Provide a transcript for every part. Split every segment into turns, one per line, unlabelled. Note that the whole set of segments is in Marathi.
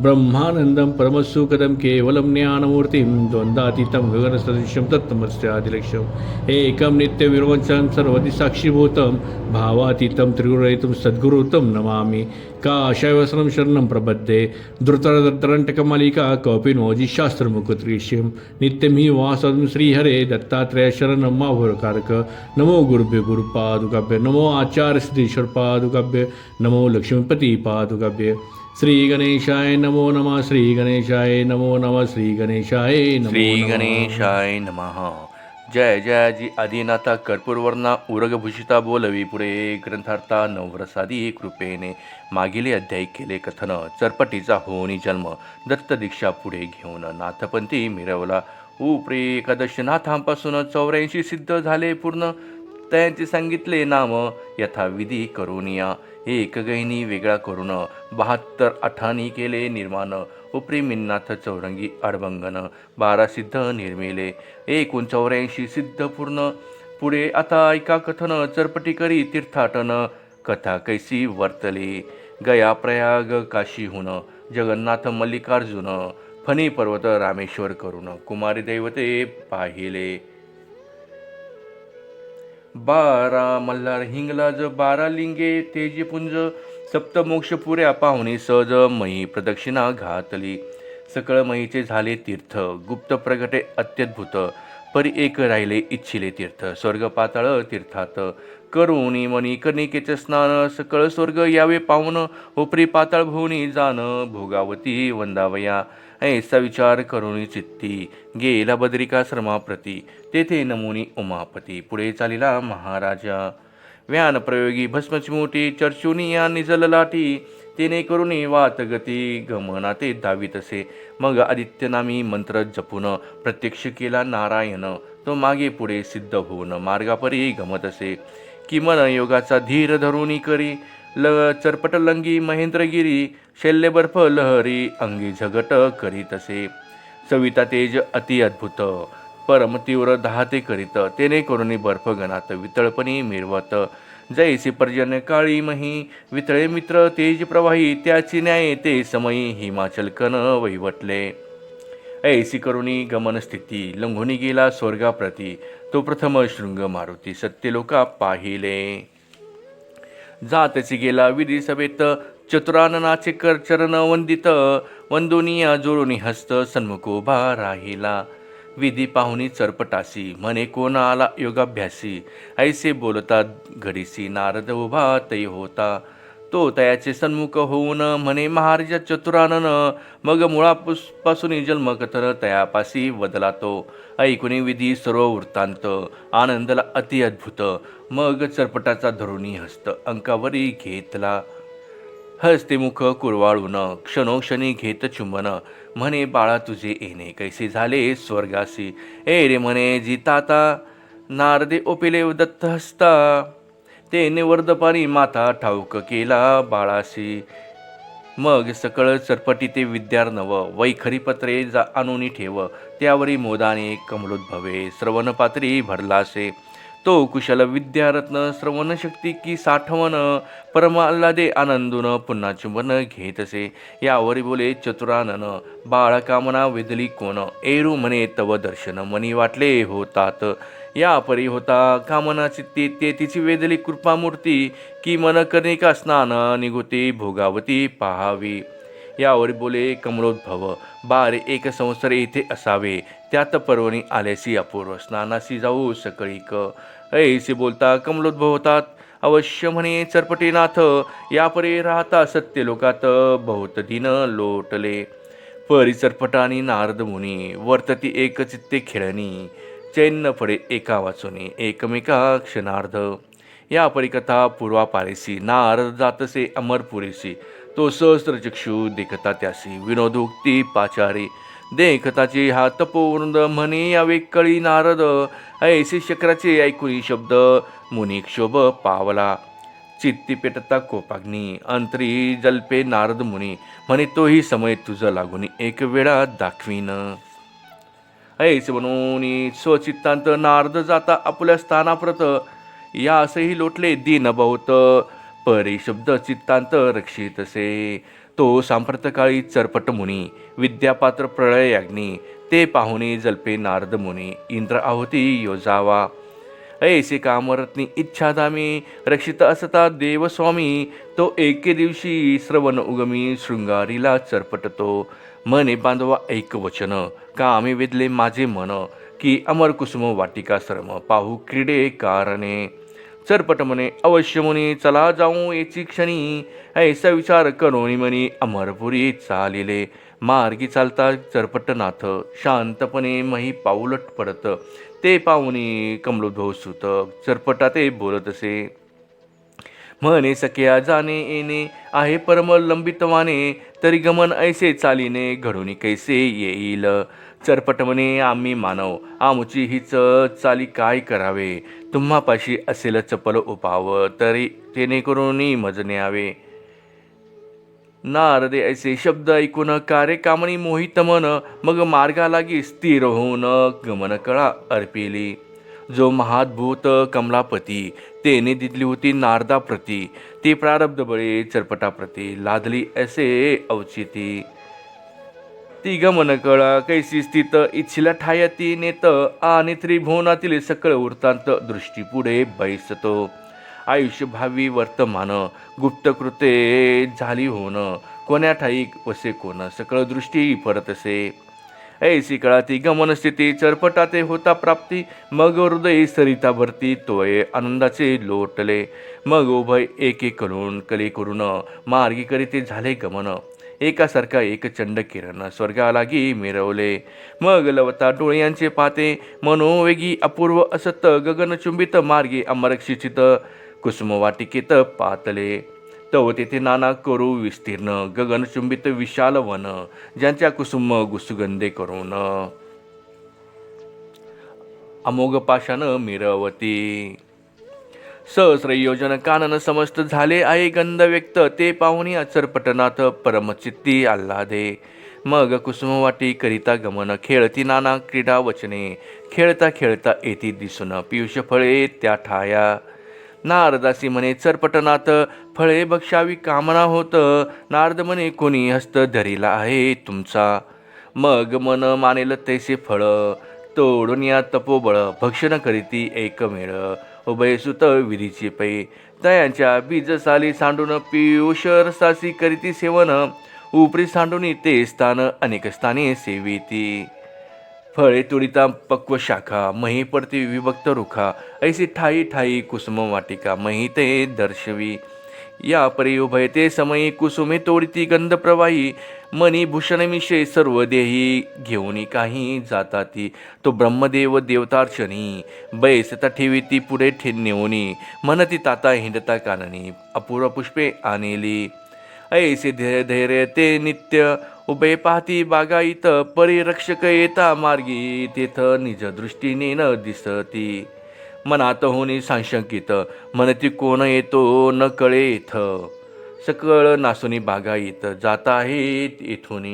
ब्रह्मानन्दं परमसुखदं केवलं ज्ञानमूर्तिं द्वन्द्वातीतं गगनसदृश्यं तत्तमस्यादिलक्ष्यम्। एकं नित्यविरोचनं सर्वदि साक्षीभूतं भावातीतं त्रिगुरयितुं सद्गुरुतं नमामि। का काशयवसनं शरणं प्रबद्धे धृतरदन्तरण्टकमालिका कौपिनोजि शास्त्रमुकुत्रीष्यं नित्यं हि वासं श्रीहरे दत्तात्रेय शरणं नमो गुरुभ्य गुरुपादुकाभ्य नमो आचार्य सिद्धेश्वर पादुकाभ्य नमो लक्ष्मीपती पादुकाभ्य। श्री गणेशाय नमो नमः श्री गणेशाय नमो नमः श्री गणेशाय
श्री गणेशाय नमः। जय जयाजी आदिनाथा कर्पूरवर्णा उरगभूषिता बोलवी पुढे ग्रंथार्था नवरसादी कृपेने. मागील अध्याय केले कथन चरपटीचा होनी जन्म. दत्त दीक्षा पुढे घेऊन नाथपंथी मिरवला. उपरे एकादशनाथांपासून चौऱ्याऐंशी सिद्ध झाले पूर्ण. त्यांचे सांगितले नाम यथाविधी करून या एक गहिनी वेगळा करून बहात्तर अठानी केले निर्माण. उपरी मिन्नाथ चौरंगी अडबंगन बारा सिद्ध निर्मिले एकूण चौऱ्याऐंशी सिद्ध पूर्ण. पुढे आता ऐका कथन चरपटी करी तीर्थाटन कथा कैसी वर्तले. गया प्रयाग काशीहून जगन्नाथ मल्लिकार्जुन फणी पर्वत रामेश्वर करून कुमारी दैवते पाहिले. बारा मल्हार हिंगलाज बारा लिंगे तेजपुंज सप्तमोक्षपुऱ्या पाहुणे सहज मयी प्रदक्षिणा घातली. सकळ मयीचे झाले तीर्थ गुप्त प्रगटे अत्यद्भुत. परी एक राहिले इच्छिले तीर्थ. स्वर्ग पाताळ तीर्थात. करुणी मनी कनिकेचे स्नान सकळ स्वर्ग यावे पाहून उपरी पाताळ भुवनी जाण भोगावती वंदावया. ऐसा विचार करुणी चित्ती गेला बद्रिकाश्रमाप्रती तेथे नमुनी उमापती पुढे चालिला महाराजा. व्यान प्रयोगी भस्मचिमोटी चर्चुनी या निजल लाटी तिने करुणी वात गती गमना ते धावितसे मग आदित्यनामी मंत्र जपून प्रत्यक्ष केला नारायण. तो मागे पुढे सिद्ध होऊन मार्गापरी गमत असे. किमन योगाचा धीर धरुणी करी. ल चरपट लंगी महेंद्रगिरी. शैल्य बर्फ लहरी अंगी झगट करीत असे. सविता तेज अति अद्भुत. परम तीव्र दहाते करीत. तेने करुणी बर्फ गणात वितळपणी मिरवत. जैसे पर्जन काळी मही वितळे मित्र तेज प्रवाही त्याची न्याय ते समयी हिमाचल कन वहिवटले. ऐसी करुणी गमन स्थिती लंघुनी गेला स्वर्गाप्रती तो प्रथम शृंग मारुती सत्यलोका पाहिले. जातची गेला विधी सभेत चतुराननाचे कर चरण वंदित वंदोनिया जोडून हस्त सन्मुख उभा राहिला. विधी पाहुणी चरपटासी म्हणे कोण आला योगाभ्यासी? ऐसे बोलतात घडीसी नारद उभा तै होता. तो तयाचे सन्मुख होऊन म्हणे महाराजा चतुरानन मग मुळापासून जन्मकथन तयापासी बदला तो. ऐकुनी विधी सर्व वृत्तांत आनंदला अति अद्भुत. मग चरपटाचा धरुणी हस्त अंकावरी घेतला. हस्ते मुख कुरवाळून क्षणोक्षणी घेत चुंबन. म्हणे बाळा तुझे येणे कैसे झाले? स्वर्गासी ए रे म्हणे जिताता नारदे ओपिले दत्त हस्ता. तेने वर्धपाणी माथा ठाऊक केला बाळासी. मग सकळ चरपटी ते विद्यार्नव वैखरी पत्रे जा आणून ठेव. त्यावरी मोदाने कमलोद्भवे श्रवणपात्री भरलासे. तो कुशल विद्यारत्न श्रवण शक्ती की साठवण परमाल्लादे आनंदून पुन्हा चुंबन घेत असे यावर बोले चतुरानन बाळकामना वेदली कोण? एरू म्हणे तव दर्शन मनी वाटले होतात. या परी होता कामना चित्ती ते तिची वेदली कृपामूर्ती. की मन कर्णिका स्नान निघुती भोगावती पहावी. यावर बोले कमलोद्भव बारे एक संसार येथे असावे. त्यात पर्वणी आल्यासी अपूर्व स्नानासी जाऊ सकळी क. ऐसे बोलता कमलोद्भव होतात. अवश्य म्हणे चरपटीनाथ यापरे राहता सत्य लोकात बहुत दिन लोटले. परी चरपटानी नारद मुनी वर्तती एक चित्ते खेळणी. चैन्न फळे एका वाचुनी एकमेका क्षणार्ध. या परिकथा पूर्वापारेसी नारद जातसे अमरपुरीसी तो सहस्त्रचक्षु देखता त्यासी विनोदोक्ती पाचारी. देखताचे हा तपोवृंद म्हणे यावे कळी नारद. ऐसे शक्राचे ऐकुनी शब्द मुनी क्षोभ पावला. चित्ती पेटता कोपाग्नी अंतरी जल्पे नारद मुनी. म्हणे तोही समय तुझं लागून एक वेळा दाखवीन. ऐस म्हणून स्वचित्तांत नारद जाता आपल्या स्थानाप्रत. या असंही लोटले दिन बहुत परी शब्द चित्तांत रक्षितसे तो सांप्रतकाळी चरपट मुनी विद्यापात्र प्रळय अग्नी ते पाहुणे जल्पे नारद मुनी इंद्र आहुती योजावा. ऐसे कामरत्नी इच्छादामी रक्षित असता देवस्वामी तो एके दिवशी श्रवण उगमी शृंगारीला चरपटतो मने बांधवा ऐक वचन कामी वेदले माझे मन की अमर कुसुम वाटिका श्रम पाहू क्रीडे कारणे. चरपट म्हणे अवश्य मुनी चला जाऊ याची क्षणी. ऐसा विचार करोणी म्हणे अमरपुरी चालिले. मार्गी चालता चरपटनाथ शांतपणे मही पाऊलट पडत. ते पाहुणी कमलोद्भव सुत चरपटा ते बोलत असे म्हणे सख्या जाणे येणे आहे परम लंबितवाने तरी गमन ऐसे चालीने घडून कैसे येईल? चरपट आम्ही मानव. आमची हीच चाली काय करावे? तुम्हापाशी असेल चपल उपाव तरी तेने करून मज न्यावे नारदे ऐसे शब्द ऐकून कार्य कामणी मोहित मन मग मार्गा लागी स्थिर होऊन गमन कळा अर्पिली. जो महाद्भूत कमलापती तेने दिली होती नारदा प्रती ती प्रारब्ध बळे चरपटाप्रती लादली असे अवचिती ती गमन कळा कैसी स्थित इच्छिला ठायती नेत आणि त्रिभुवनातील सकळ वृत्तांत दृष्टी पुढे बैसतो. आयुष्य भावी वर्तमान गुप्तकृते झाली होण कोण्या ठाई वसे कोण सकळ दृष्टी परत असे ऐसी कळा ती गमन स्थिती चरपटाते होता प्राप्ती मग हृदय सरिता भरती तोय आनंदाचे लोटले. मग उभय एक एक करून कले करून मार्गी करीते झाले गमन. एकासारखा एक चंड किरण स्वर्गालागी मिरवले. मग लवता डोळ्यांचे पाते मनोवेगी अपूर्व असत गगनचुंबित मार्गे अमरक्षिचित कुसुमवाटिकेत पातले. तव तेथे नाना करू विस्तीर्ण गगनचुंबित विशाल वन ज्यांच्या कुसुम गुसुगंधे करून. अमोघ पाशान मिरवती. सहस्र योजन कानन समस्त झाले आहे गंध व्यक्त. ते पाहुणी अचरपटनाथ परमचित्ती आल्हादे मग कुसुमवाटी करिता गमन खेळती नाना क्रीडा वचने. खेळता खेळता येती दिसून पियुष फळे त्या ठाया. नारदासी म्हणे चरपटनाथ फळे बक्षावी कामना होत. नारद म्हणे कोणी हस्त धरिला आहे तुमचा. मग मन मानेल तैसे फळ. तोडून या तपोबळ. भक्षण करीती एकमेळ उभयसुत विधीची विधीचे पै. दयांच्या बीज साली सांडून पियुष रसासी करीती सेवन. उपरी सांडून ते स्थान अनेक स्थाने सेविती. फळे तुडिता पक्व शाखा मही पडती विभक्त रुखा. ऐसी ठाई ठाई कुसुम वाटिका मही ते दर्शवी. या परी ते समयी कुसुमे तोडिती गंध प्रवाही मनी भूषणमिषे सर्व देही घेऊनी काही जाताती. तो ब्रह्मदेव देवतार्चनी बैसता ठेवी ती पुढे ठे नेऊनी मनती ताता हिंडता काननी अपूर्व पुष्पे आणली. ऐसे धैर्य धैर्य ते नित्य उभे पाहती बागायत परिरक्षक येता मार्गी तेथ निज दृष्टीने न दिसती. मनात होणे सांशंकित म्हणती कोण येतो न कळे इथ सकळ नासुनी बागायत जाता आहेत इथून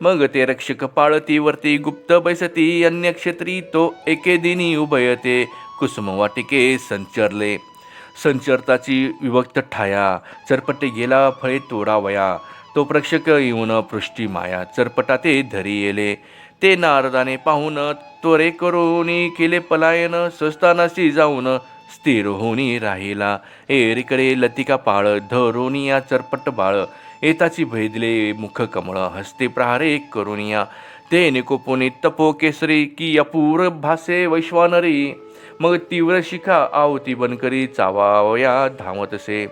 मग ते रक्षक पाळती वरती गुप्त बैसती अन्य क्षेत्री तो एके दिनी उभयते कुसुम वाटिके संचरले. संचरताची विभक्त ठाया चरपटे गेला फळे तोडावया. तो प्रक्षक येऊन पृष्टी माया चरपटा ते धरी येले. ते नारदाने पाहून त्वरे करून केले पलायन स्वस्तानाशी जाऊन स्थिर होणी राहिला. एरीकडे लतिका पाळ धरोनिया चरपट बाळ येताची भैदले मुख कमळ हस्ते प्रहारे करुनिया. ते निकोपुनी तपो केसरी की अपूर भासे वैश्वानरी मग तीव्र शिखा आवती बनकरी चावावया धावतसे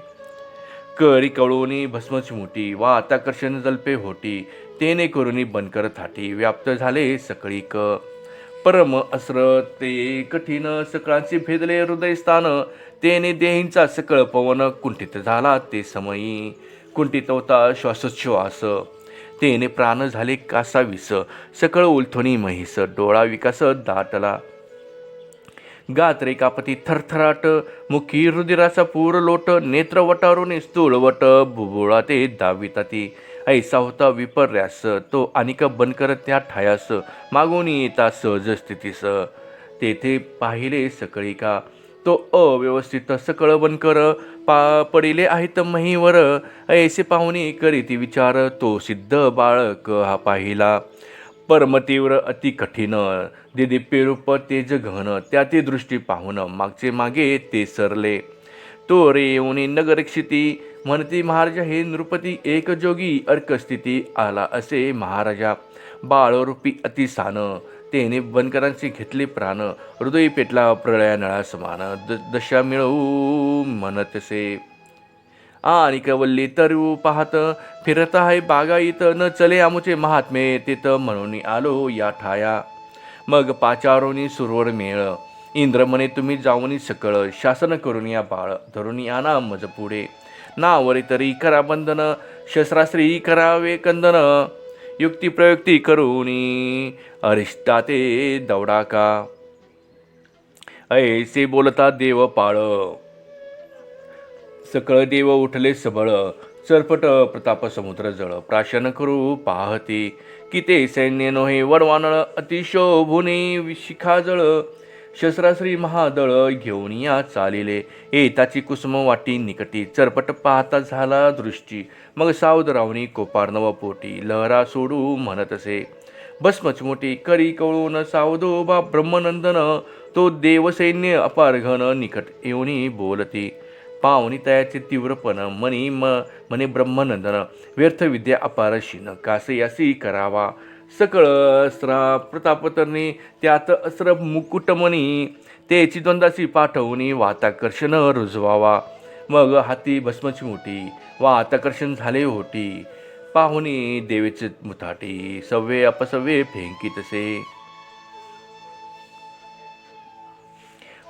करी कळोनी भस्मची मोठी वा आताकर्षण जल्पे होटी तेने करुनी बनकर थाटी व्याप्त झाले सकळीक परम अस्र ते कठीण सकळांची भेदले हृदयस्थान तेने देहींचा सकळ पवन कुंठित झाला ते समयी. कुंठित होता श्वासोच्छ्वास. तेने प्राण झाले कासावीस. सकळ उलथोनी महिस डोळा विकास दाटला. गात रेखापती थरथराट मुखी रुधिराचा पूर लोट नेत्र वटारुने स्थूळवट बुबुळा ते दाविताती. ऐसा होता विपर्यास तो अनिक बनकर त्या ठायास मागून येता सहज स्थितीस. तेथे पाहिले सकळी का? तो अव्यवस्थित सकळ बनकर पा पडिले आहेत महीवर. ऐसे पाहुणे करीती विचार तो सिद्ध बाळक हा पाहिला. परमतीव्र अति कठीण. दिदिप्य रूप तेज घन. त्या ते दृष्टी पाहून मागचे मागे ते सरले. तो रे येऊनी नगरक्षिती म्हणती महाराजा हे नृपती एकजोगी अर्कस्थिती आला असे महाराजा. बाळरूपी अतिसान तेने बनकरांचे घेतले प्राण. हृदय पेटला प्रळया नळा समान द दशा मिळवू म्हणतसे आणि कवल्ली तरु पाहत फिरत आहे बागाईत न चले आमुचे महात्मे तिथं म्हणून आलो या ठाया. मग पाचारोनी सुरवर मेळ. इंद्र म्हणे तुम्ही जाऊनी सकळ शासन करून या बाळ धरून आणा मज पुढे. नावरे तरी करा बंधन शस्त्रास्त्री करावे कंदन. युक्ती प्रयुक्ती करूनी अरिष्टा ते दौडा का. ऐसे बोलता देव पाळ. सकळ देव उठले सबळ सरपट प्रताप समुद्र जळ. प्राशन करू पाहते की ते सैन्य नोहे वडवानळ अतिशोभुनी शिखाजळ शस्त्राश्री महादळ घेऊन या चालिले. येताची कुसुम वाटी निकटी चरपट पाहता झाला दृष्टी. मग सावध रावणी पोटी लहरा सोडू म्हणतसे भस्मच मोठी करी कळून सावधोबा ब्रह्मनंदन. तो देवसैन्य अपारघन निकट येऊनी बोलती. पावनी तयाचे तीव्रपण मनी म म्हणे ब्रह्मनंदन. व्यर्थ विद्या अपारशीन कासयासी करावा. सकळ अस्रा प्रतापतरणी त्यात अस्र मुकुटमणी तेची द्वंदासी पाठवणी वाताकर्षण रुजवावा. मग हाती भस्मची मोठी वाताकर्षण झाले होती पाहुणी देवीचे मुथाटी सव्वे अपसव्वे फेंकीतसे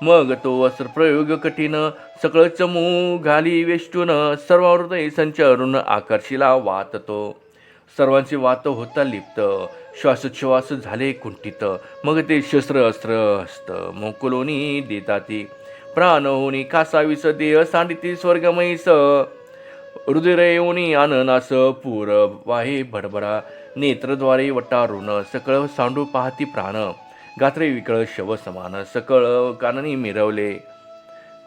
मग तो अस्त्र प्रयोग कठीण सकळ चमू घाली वेष्टून सर्वावृत संचरून आकर्षिला वात तो सर्वांचे वात होता लिप्त. श्वासोच्छ्वास झाले कुंठित. मग ते शस्त्र अस्त्र हस्त मोकुलोनी देताती. प्राण होनी कासावीस देह सांडिती स्वर्गमयीस. हृदययोनी आननास पूर वाहे भडभडा नेत्रद्वारे वटारुण सकळ सांडू पाहती प्राण. गात्रे विकळ शव समान सकळ काननी मिरवले.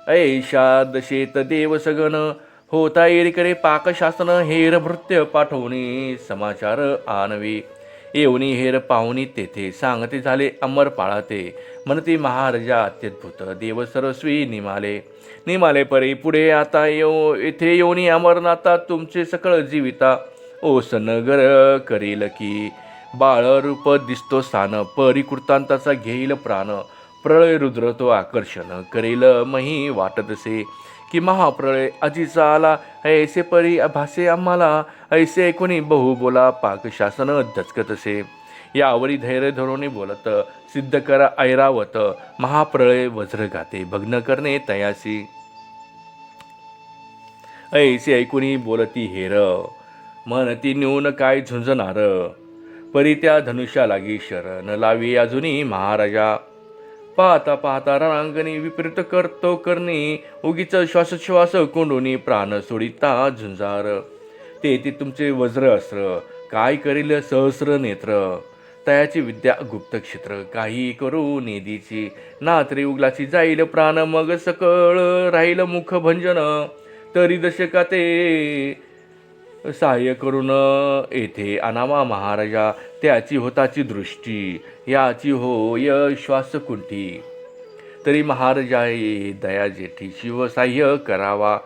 ऐशा दशेत देव सगन होता येरीकडे पाकशासन हेर भृत्य पाठवणी समाचार आणवी. येऊनी हेर पाहुणी तेथे सांगते झाले अमर पाळाते. म्हणते महाराजा अत्यद्भुत देव सरस्वी निमाले. निमाले परी पुढे आता येऊ येथे येऊनी अमरनाथा तुमचे सकळ जीविता. ओस नगर करील की बाळ रूप दिसतो स्थान परी कृतांताचा घेईल प्राण. प्रळय रुद्र तो आकर्षण करेल मही वाटतसे. की महाप्रळय अजीचा आला. ऐसे परी भासे आम्हाला ऐसे ऐकून बहु बोला पाकशासन धचकत असे. यावरी धैर्य धरून बोलत सिद्ध करा ऐरावत महाप्रळय वज्र गाते भग्न करणे तयासी. ऐसे ऐकून बोलती हेर म्हणती न्यून काय झुंजणार. परी त्या धनुष्या लागी शरण लावी अजूनही महाराजा. पाहता पाहता रणांगणी विपरीत करतो करणी. उगीच श्वासोच्छ्वास कोंडोनी प्राण सोडिता झुंजार. ते ती तुमचे वज्र अस्त्र काय करील सहस्र नेत्र? तयाची विद्या गुप्त क्षेत्र. काही करू नेदीची नात्रे उगलाची जाईल प्राण मग सकळ. राहील मुख भंजन. तरी दशका ते सहाय्य करून येथे अनामा महाराजा त्याची होताची दृष्टी याची होय श्वासकुंठी. तरी महाराजा ये दया जेठी शिवसाह्य करावा.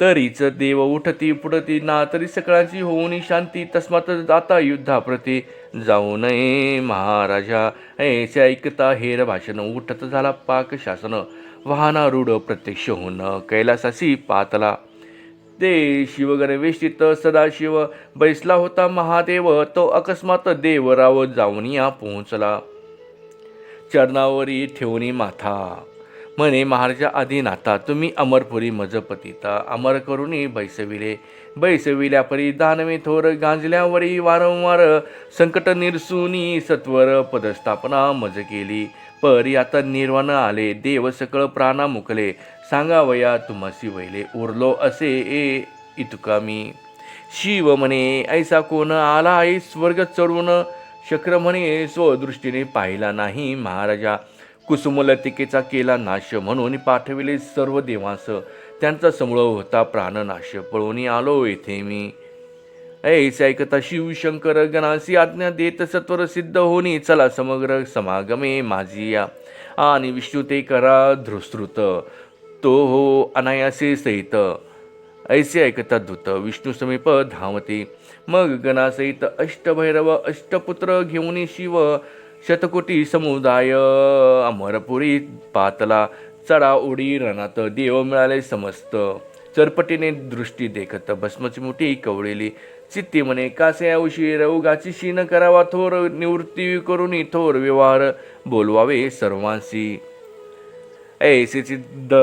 तरीच देव उठती पुढती ना तरी सकळांची होऊनी शांती तस्मात जाता युद्धाप्रती जाऊ नये महाराजा. ऐसे ऐकता हेर भाषण उठत झाला पाक शासन. वाहनारूढ प्रत्यक्ष होऊन कैलासासी पातला. ते शिवगणवेष्टित सदाशिव बैसला होता महादेव तो अकस्मात देवराव जाऊन या पोहोचला. चरणावरी ठेवणी माथा. म्हणे महाराजा आदिनाथा तुम्ही अमरपुरी मज पतिता अमर करुणी बैसविले. बैसविल्या परी दानवे थोर गांजल्यावरी वारंवार संकट निरसुनी सत्वर पदस्थापना मज केली. परी आता निर्वाण आले देव सकळ प्राणा मुकले. सांगावया तुम्हासी वैले उरलो असे ए इतुका मी. शिव म्हणे ऐसा कोण आला आई स्वर्ग चढून? शक्र म्हणे स्वदृष्टीने पाहिला नाही महाराजा. कुसुमलतिकेचा केला नाश म्हणून पाठविले सर्व देवांस. त्यांचा समूळ होता प्राणनाश पळून आलो येथे मी. ऐसे ऐकता शिवशंकर गणासी आज्ञा देत सत्वर सिद्ध होणी चला समग्र समागमे माझी या. आणि विष्णू ते करा धृसृत तो हो अनायासे सहित ऐसे ऐकता धुत विष्णू समीप धावते. मग गणासहित अष्टभैरव अष्टपुत्र घेऊन शिव शतकोटी समुदाय अमरपुरी पातला चढा उडी रणात देव मिळाले समस्त. चरपटीने दृष्टी देखत भस्मची मोठी कवळेली. चित्ती म्हणे कासे उशीर उगाची शीन करावा थोर निवृत्ती करून थोर व्यवहार बोलवावे सर्वांशी. ऐसे सिद्ध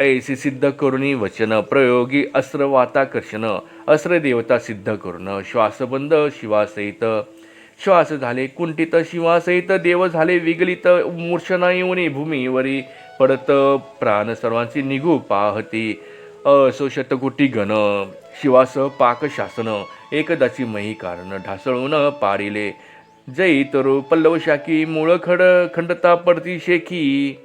ऐसे सिद्ध करुणी वचन प्रयोगी अस्त्र वाताकर्षण अस्त्र देवता सिद्ध करून श्वासबंद शिवासहित. श्वास झाले कुंठित शिवासहित देव झाले विगलित मूर्छना येऊने भूमीवरी. पडत प्राण सर्वांची निघू पाहती. असो शतकुटी गण शिवास पाक शासन एकदाची मही कारण ढासळून पारिले. जै तरू पल्लव शाखी मूळ खड खंडता पडती शेखी.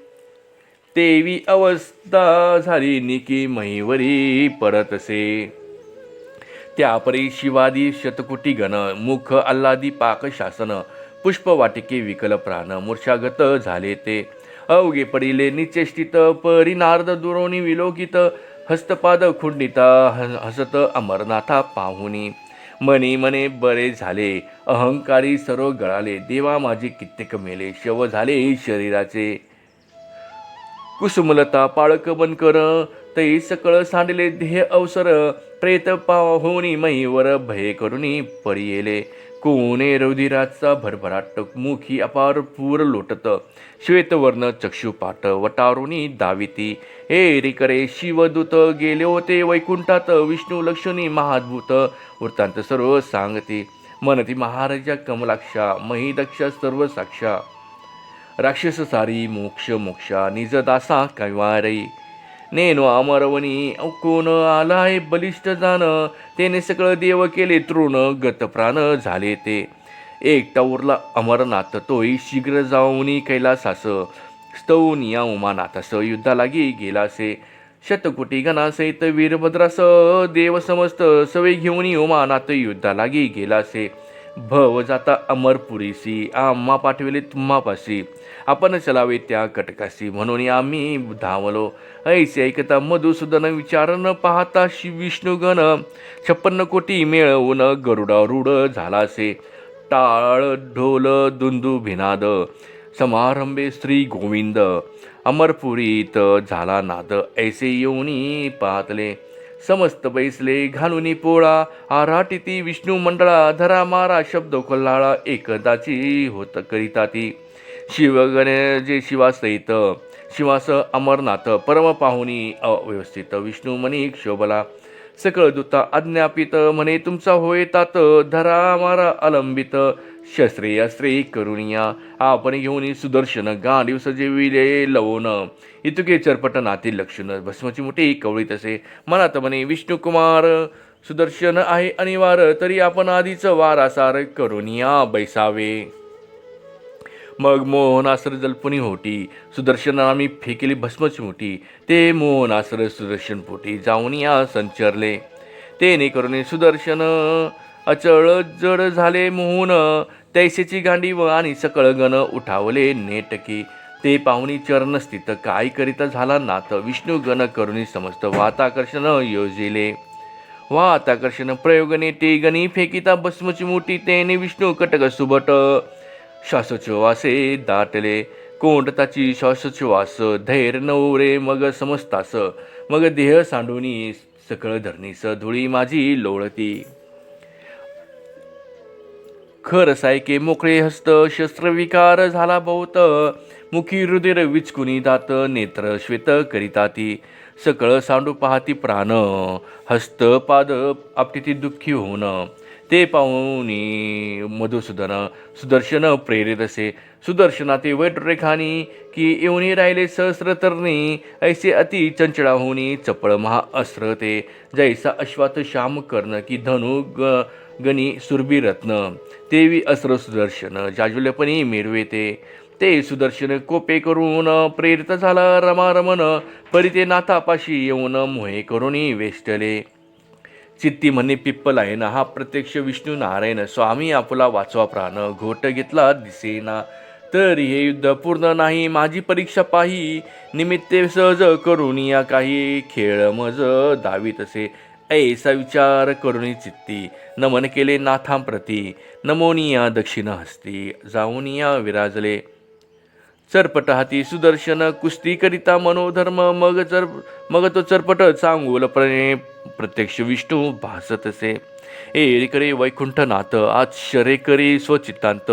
तेवी अवस्था झाली निकी महिवरी परतसे. त्यापरी शिवादी शतकुटी गण मुख अल्लादी पाक शासन पुष्पवाटिके विकल प्राण मूर्छागत झाले ते. अवघे पडिले निचेष्टित परिनार्द दुरोणी विलोकित हस्तपाद खुंडिता हसत अमरनाथा पाहुनी. मनी मने बरे झाले अहंकारी सर्व गळाले देवा माझे कित्येक मेले शव झाले शरीराचे. कुसुमलता पाळक बनकर तई सकळ सांडले ध्येय अवसर. प्रेत पाहुनी महीवर भय करुणी परियेले. कोणे रुधिराचा भरभराट मुखी अपार पूर लोटत. श्वेतवर्ण चक्षुपाट वटारुणी दाविती. हे रिकरे शिवदूत गेले होते वैकुंठात. विष्णू लक्ष्मी महाद्भूत वृत्तांत सर्व सांगते. मनती महाराजा कमलाक्षा महिदक्ष सर्व साक्षा. राक्षस सारी मोक्ष मोक्षा निज दासा कैवारी नेनो अमरवणी कोण आलाय बलिष्ठ जाण तेने सगळं देव केले तृण गतप्राण झाले ते एकटा उरला अमरनाथ तोही शीघ्र जाऊनी कैलासास स्तवून या उमानाथास युद्धा लागी गेलासे शतकोटी गणासहित वीरभद्रास देव समस्त सवे घेऊन उमानाथ युद्धा लागी गेलासे भव जाता अमरपुरीसी आम्हा पाठविले तुम्हापाशी आपण चलावे त्या कटकाशी. म्हणून आम्ही धावलो. ऐसे ऐकता मधुसूदन विचार न पाहता शि विष्णुगण छप्पन्न कोटी मिळवून गरुडारूढ झालासे. टाळ ढोल दुंदू भिनाद समारंभे श्री गोविंद. अमरपुरीत झाला नाद. ऐसे येऊनी पाहतले. समस्त बैसले घालुनी पोळा. आराटीती विष्णू मंडळा धरा मारा शब्द कोल्हाळा एकदाची होत करिता ती शिवगण जे शिवासहित शिवास अमरनाथ परम पाहुनी अव्यवस्थित विष्णू मनी क्षोभला सकळ दूता अज्ञापित म्हणे तुमचा होय तात धरा मारा अलंबित शस्त्रे अस्त्रे करुणिया आपण घेऊन सुदर्शन गांडीव सजेविले लवून. इतुके चरपट नातील लक्षण भस्मची मोठी कवळी तसे. मनात म्हणे विष्णुकुमार सुदर्शन आहे अनिवार तरी आपण आधीच वारासार करुणिया बैसावे. मग मोहनासर जल्पुनी होती सुदर्शन आम्ही फेकेली भस्मच मोठी. ते मोहनासर सुदर्शन पोटी जाऊन या संचरले. तेने करून सुदर्शन अचळ जड झाले मोहन. तैसेची गांडी व आणि सकळ गण उठावले नेटकी. ते पाहुणी चरण स्थित काय करिता झाला नाथ. विष्णू गण करुणी समस्त वाताकर्षण योजिले. वाताकर्षण प्रयोगने ते गणी फेकिता भस्मची मोठी. तेने विष्णू कटक सुबट श्वासोच्छ्वासे दाटले. कोंडताची श्वासोच्छ्वास धैर्य नवरे मग समजतास मग देह सांडूनी सकळ धरणीस धुळी माझी लोळती. खर सायके मोकळे हस्त शस्त्रविकार झाला बहुत. मुखी रुधिर विचकुनी दात नेत्र श्वेत करिताती. सकळ सांडू पाहती प्राण हस्त पाद आपटी दुःखी होऊन. ते पाहुणे मधुसूदन सुदर्शन प्रेरित असे. सुदर्शना ते वैटरेखानी की येऊनी राहिले सहस्र तरणी ऐसे अति चंचळाहुनी चपळ महा अस्त्र ते. जैसा अश्वात श्याम कर्ण की धनु ग गणी सुरभी रत्न तेवी अस्त्र सुदर्शन जाजुल्यपणे मिरवे ते. ते सुदर्शन कोपे करून प्रेरित झाला रमारमन परिते नाथापाशी येऊन मोहे करुणी वेष्टले. चित्ती म्हणे पिप्पल आहे ना हा प्रत्यक्ष विष्णू नारायण स्वामी आपला वाचवा प्राण घोट घेतला दिसेना. तर हे युद्ध पूर्ण नाही माझी परीक्षा पाही निमित्ते सहज करून या काही खेळ मज दावीत असे. ऐसा विचार करुणी चित्ती नमन केले नाथांप्रती नमोनिया दक्षिण हस्ती जाऊनिया विराजले. चरपट हाती सुदर्शन कुस्ती करिता मनोधर्म मग चर मग तो चरपट चांगुलपणे प्रत्यक्ष विष्णू भासत असे एरीकडे वैकुंठनाथ आश्चर्यकरी स्वचित्तांत.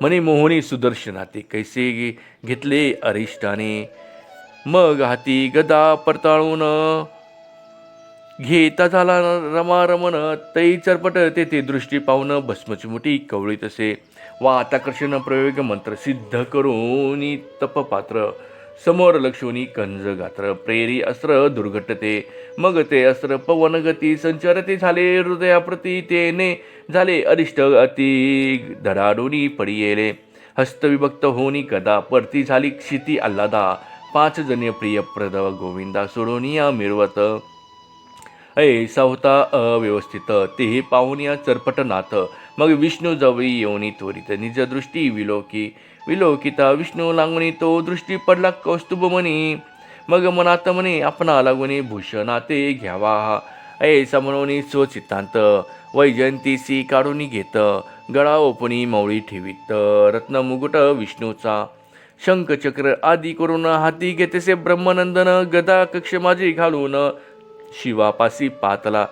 मने मोहनी सुदर्शनाते कैसे घेतले अरिष्टाने. मग हाती गदा परताळून घेता झाला रमारमण तै चरपट तेथे दृष्टी पाहून भस्मचिमुटी कवळीत असे वाताकर्षण प्रयोग मंत्र सिद्ध करून तपपात्र समोर लक्ष्मी कंज गात्र प्रेरी अस्त्र दुर्घटते. मग ते अस्त्र पवनगती संचरते झाले हृदयाप्रती तेने झाले अरिष्ट अति धडाडोनी पडियेले. हस्तविभक्त होनी कदा परती झाली क्षिती आल्हादा. पाच जने प्रियप्रद गोविंदा सोडोनिया मिरवत. ऐसा होता अव्यवस्थित तेही पाहुनिया चरपट चरपटनाथ. मग विष्णू जवळी येऊनी त्वरित निज दृष्टी विलोकी विलोकिता विष्णू लागुनी तो दृष्टी पडला कौस्तुभ म्हणी. मग मनात म्हणे आपणा लागुनी भूषणाते घ्यावा. हा ऐसा म्हणून स्वचित्तांत वैजयंतीसी काढून घेत गळा ओपणी मौळी ठेवीत रत्न मुकुट विष्णूचा. शंखचक्र आदी करून हाती घेतेसे ब्रह्मनंदन गदा कक्ष माझी घालून शिवापासी पातला.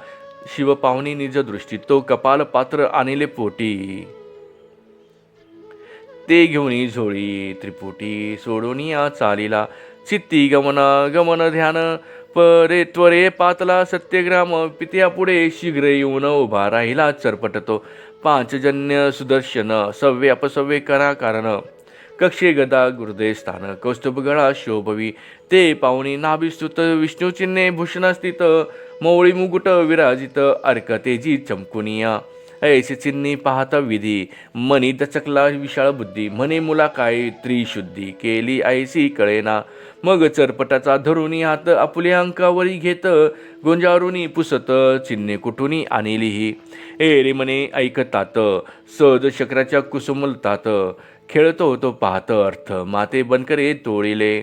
शिव पाहुणी निज दृष्टी तो कपाल पात्र आणले पोटी. ते घेऊन झोळी त्रिपुटी सोडूनिया चालीला. चित्ती गमन गमन ध्यान परे त्वरे पातला सत्यग्राम पित्या पुढे शीघ्र येऊन उभा राहिला चरपटतो. पांचजन्य सुदर्शन सव्य अपसव्य करा कारण. कक्षे गदा गुरुदे स्थान कौस्तुभगळा शोभवी. ते पाहुणी नाभिस्तुत विष्णुचिन्हे भूषणास्थित मौळी मुकुट विराजित अर्कतेजी चमकुनिया ऐसे चिन्नी पाहता विधी मनी दचकला विशाळ बुद्धी म्हणे मुला काय त्रिशुद्धी केली ऐसी कळेना मग चरपटाचा धरुनी हात आपुल्या अंकावरी घेत गोंजारुनी पुसत चिन्हे कुठुनी आणलीही एरे मने ऐकतात सहज शक्राच्या कुसुमलतात खेळतो होतो पाहत अर्थ माते बनकरे तोळिले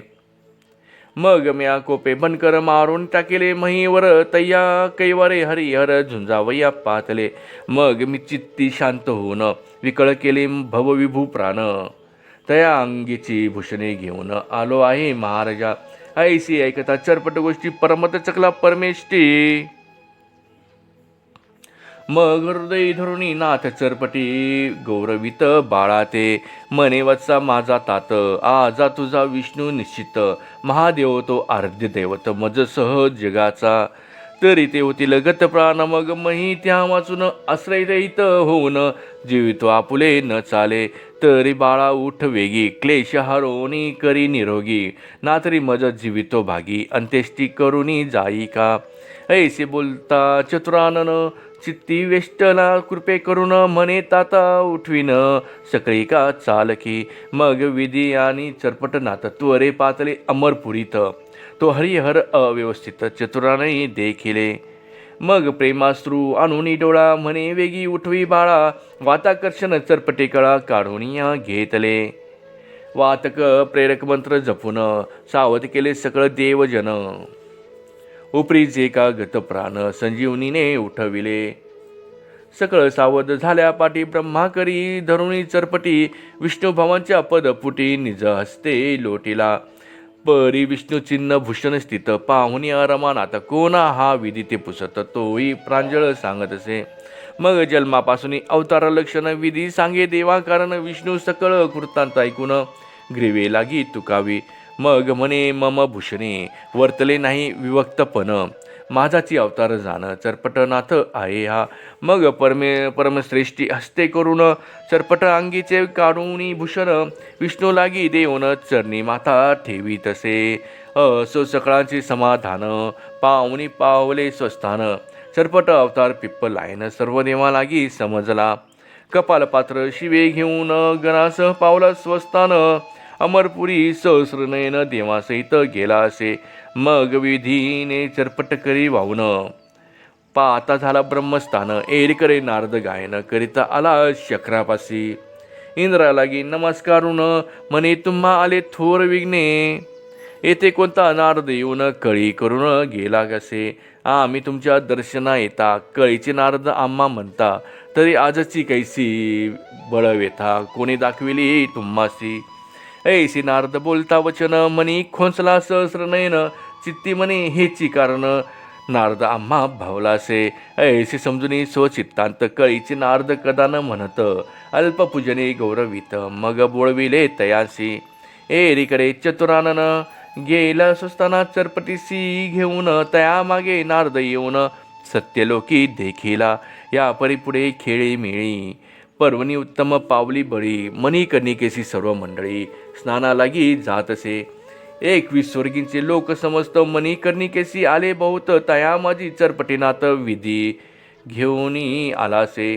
मग म्या कोपे बनकर मारून टाकेले महीवर तैया कैवारे हरिहर झुंजावया पातले. मग मी चित्ती शांत होऊन विकळ केले भवविभू प्राण. तया अंगीची भूषणे घेऊन आलो आहे महाराजा. ऐसी ऐकता चरपट गोष्टी परमत चकला परमेष्टी. मग हृदय धरुणी नाथ चरपटी गौरवित बाळा ते. मने वत्सा माझा तात आजा तुझा विष्णू निश्चित. महादेव तो आराध्य दैवत मज सह जगाचा. तरी ते होतील गत प्राण मग मही त्या वाचून आश्रयरहित होऊन. जीवितो आपुले न चाले तरी बाळा उठ वेगी. क्लेश हरोनी करी निरोगी. नातरी मज जीवितो भागी अंत्येष्टी करुणी जाई का. ऐसे बोलता चतुरानन चित्ती वेष्टना कृपे करून म्हणे ताता उठविन. सकळी का चालकी मग विधी आणि चरपट नात त्वरे पातले अमरपुरीत. तो हरिहर अव्यवस्थित चतुरानही देखिले. मग प्रेमाश्रू आणून डोळा म्हणे वेगी उठवी बाळा. वाताकर्षण चरपटे कळा काढून घेतले. वातक प्रेरक मंत्र जपून सावध केले सकळ देवजन. उपरीचे का गत प्राण संजीवनीने उठविले. सकळ सावध झाल्या पाठी ब्रह्माकरी धरुणी चरपटी विष्णुभावांच्या पदपुटी निज हस्ते लोटीला. परी विष्णू चिन्ह भूषण स्थित पाहुणी अरमानात कोणा हा विधी ते पुसत तोही प्रांजळ सांगत असे. मग जन्मापासून अवतार लक्षण विधी सांगे देवा कारण विष्णू सकळ कृतांत ऐकून ग्रीवे लागी तुकावी. मग म्हणे मम भूषणे वर्तले नाही विभक्तपण माझाची अवतार जाणं चरपटनाथ आहे हा. मग परमे परमश्रेष्ठी हस्ते करून चरपट अंगीचे काढून भूषण. विष्णू लागी देऊन चरणी माता ठेवी तसे. असो सकळांचे समाधान पाहुणी पावले स्वस्थान. चरपट अवतार पिप्पल लायन सर्व देवा लागी समजला. कपालपात्र शिवे घेऊन गणासह पावला स्वस्थान. अमरपुरी सहस्रनयन देवासहित गेला असे मग विधीने चरपट करी वाहून. पाहता झाला ब्रह्मस्थान एरकरे नारद गायन करिता आला शक्रापासी इंद्रा लागी नमस्कारून म्हणे तुम्हा आले थोर विघ्ने. येथे कोणता नारद येऊन कळी करून गेला कसे आम्ही तुमच्या दर्शना येता कळीचे नारद आम्हा म्हणता. तरी आजची कैसी बळवेथा कोणी दाखविली तुम्हासी? ऐसी नारद बोलता वचन मनी खोंसला सहस्र नयन चित्ती मनी हेची कारण. नारद आम्हा भावलासे ऐसे समजुनी स्वचित्तांत कळीचे नारद कदा न म्हणत अल्पपूजने गौरवित मग बोळविले तयासी. एरीकडे चतुरानन गेला सुस्ताना चरपटीसी घेऊन तया मागे नारद येऊन सत्यलोकी देखिला या परिपुढे खेळी मिळी. पर्वणी उत्तम पावली बळी मणिकर्णिकेसी सर्व मंडळी स्नानालागी जात असे एकवीस स्वर्गींचे लोक समस्त मणिकर्णिकेसी आले बहुत तया माझी चरपटीनाथ विधी घेऊन आलासे.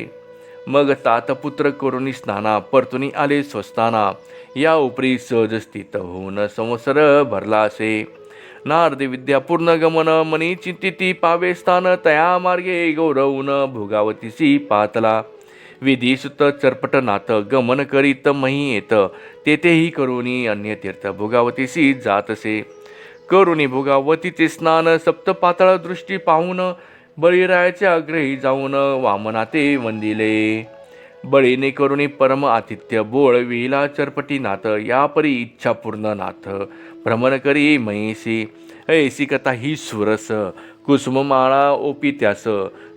मग तातपुत्र करुणी स्नाना परतुनी आले स्वस्ताना या उपरी सहज स्थित होऊन संवत्सर भरला असे नारद विद्या पूर्ण गमन मनी चिंतिती पावे स्थान तया मार्गे गौरवून भोगावतीसी पातला. विधी चरपट चरपटनाथ गमन करीत मही येत. तेथेही करुणी अन्य तीर्थ भोगावतीसी जातसे. करुणी भोगावतीचे स्नान सप्तपातळ दृष्टी पाहून बळीरायाच्या आग्रही जाऊन वामनाते वंदिले. बळीने करुणी परम आतिथ्य बोळ विहिला चरपटीनाथ या परी इच्छा पूर्ण नाथ भ्रमण करी महिसी ऐसी कथा ही सुरस कुसुममाळा ओपी त्यास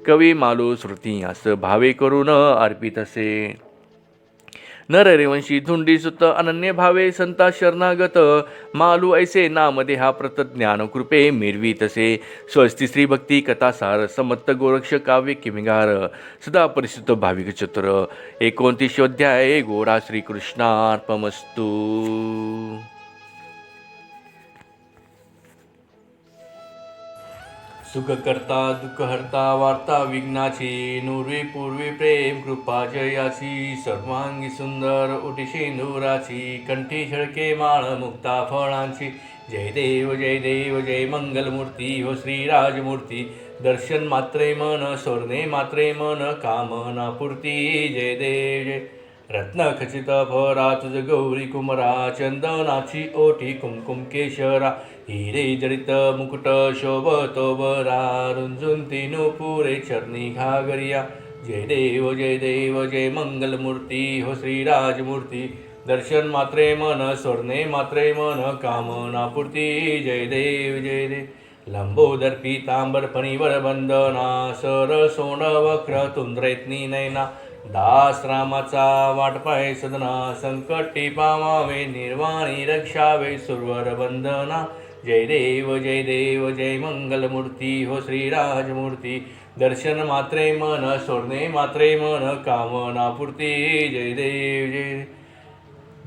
कवी मालो श्रुती असं भावे करून अर्पित असे. नररेवंशी धुंडी सुत अनन्य भावे संता शरणागत. मालू ऐसे नामदेहा प्रत ज्ञान कृपे मिरवी तसे. स्वस्ती श्री भक्ती कथासार समत्त गोरक्ष काव्य किमिगार. सदा परिस्थित भाविक चतुर. एकोणतीसोध्याय गोरा श्रीकृष्णार्पमस्तू. सुख करता दुःख हरता वार्ता विघ्नाची नुर्वी पूर्वी प्रेम कृपा जयाची सर्वांगी सुंदर उटी नुराची कंठी झळके माळ मुक्ता फळांची. जय देव जय देव जय मंगलमूर्ती हो श्रीराजमूर्ती. दर्शन मात्रे मन स्वर्णे मात्रे मन कामना पूर्ती जय देव जय रत्न खचित भरा गौरी कुमरा चंदनाची ओठी कुमकुम केशरा हिरे जडित मुकुट शोभतो बरा रुंजुंती तिनु पुरे चरणी घागरिया जय देव जय देव जय मंगलमूर्ती हो श्रीराजमूर्ती। दर्शन मात्रे मन स्वर्णे मात्रे मन कामना पूर्ती। जय देव जय देव लंबोदर पीतांबर फणीवर बंदना सर सोण वक्र तुंद्रेतनी नैना। दास रामाचा वाटपाय सदना संकटी पामावे निर्वाणी रक्षावे सुरवर बंधना जय देव जय देव जय मंगलमूर्ती हो श्रीराजमूर्ती. दर्शन मात्रे मन सोडणे मात्रे मन कामना पूर्ती. जय देव जय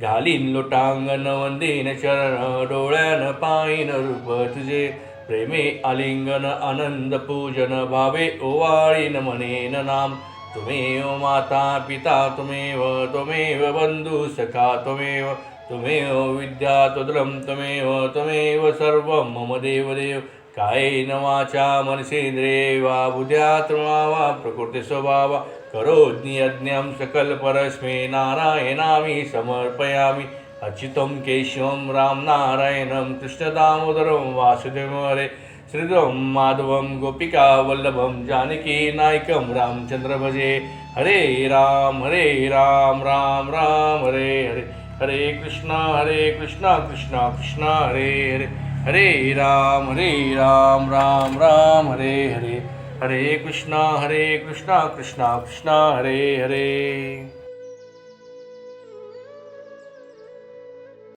घालीन लोटांगण वंदीन चरण डोळ्यान पायीन रूप तुझे. प्रेमे आलिंगन आनंद पूजन भावे ओवाळीन मनेन नाम. तुमेव माता पिता तुमेव त्वमेव बंधू सखा त्वमेव तुमेव विद्या तुद्रं त्वमेव त्वमेव सर्वं मम देवदेव कायेन वाचा मनसेंद्रिये वा बुद्ध्यात्मा वा प्रकृती स्वभावा करोज्ञि यज्ञं सकलपरस्मै नारायणामि समर्पयामि। अच्युतं केशवं रामनारायणं कृष्णदामोदरं वासुदेवरे श्रीरं माधवं गोपिका वल्लभं जानकी नायकं रामचंद्र भजे। हरे राम हरे राम राम राम हरे हरे। हरे कृष्ण हरे कृष्ण कृष्ण कृष्ण हरे हरे। हरे राम हरे राम राम राम हरे हरे। हरे कृष्णा हरे कृष्णा कृष्णा कृष्णा हरे हरे।